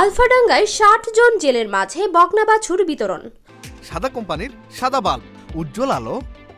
আলফাডাঙ্গায় ষাট জন জেলের মাঝে বকনা বাছুর বিতরণ। সাদা কোম্পানির সাদা বাল উজ্জ্বল আলো,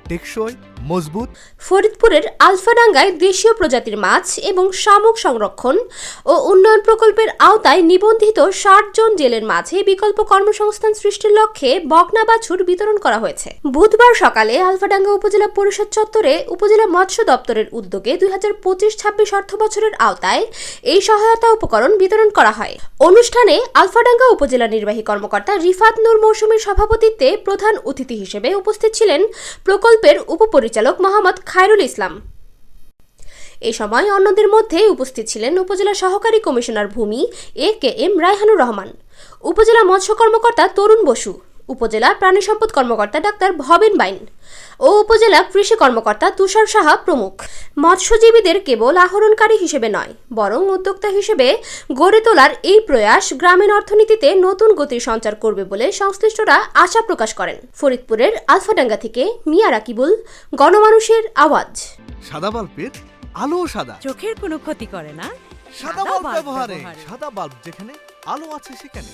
টেকসই মজবুত। ফরিদপুরের আলফাডাঙ্গায় দেশীয় প্রজাতির মাছ এবং শামুক সংরক্ষণ ও উন্নয়ন প্রকল্পের আওতায় নিবন্ধিত ষাট জন জেলের মাঝে বিকল্প কর্মসংস্থান সৃষ্টির লক্ষ্যে বকনা বাছুর বিতরণ করা হয়েছে। বুধবার সকালে আলফাডাঙ্গা উপজেলা পরিষদ চত্বরে উপজেলা মৎস্য দপ্তরের উদ্যোগে দুই হাজার পঁচিশ ছাব্বিশ অর্থ বছরের আওতায় এই সহায়তা উপকরণ বিতরণ করা হয়। অনুষ্ঠানে আলফাডাঙ্গা উপজেলা নির্বাহী কর্মকর্তা রিফাত নূর মৌসুমীর সভাপতিত্বে প্রধান অতিথি হিসেবে উপস্থিত ছিলেন প্রকল্পের উপপরিচালক মোহাম্মদ খায়রুল ইসলাম। এ সময় অন্যদের মধ্যে উপস্থিত ছিলেন উপজেলা সহকারী কমিশনার ভূমি এ কে এম রায়হানুর রহমান, উপজেলা মৎস্য কর্মকর্তা তরুণ বসু উপজেলা প্রাণী সম্পদ কর্মকর্তা ডাক্তার ভবেন বাইন ও উপজেলা কৃষি কর্মকর্তা তুষার সাহা প্রমুখ। মৎস্যজীবীদের কেবল আহরণকারী হিসেবে নয় বরং উদ্যোক্তা হিসেবে গড়ে তোলার এই প্রয়াস গ্রামীণ অর্থনীতিতে নতুন গতির সঞ্চার করবে বলে সংশ্লিষ্টরা আশা প্রকাশ করেন। ফরিদপুরের আলফাডাঙ্গা থেকে মিয়া রাকিবুল গণমানুষের আওয়াজ। সাদা বাল্বের আলো সাদা। চোখের কোনো ক্ষতি করে না সাদা বাল্ব ব্যবহারে। সাদা বাল্ব যেখানে আলো আছে সেখানে।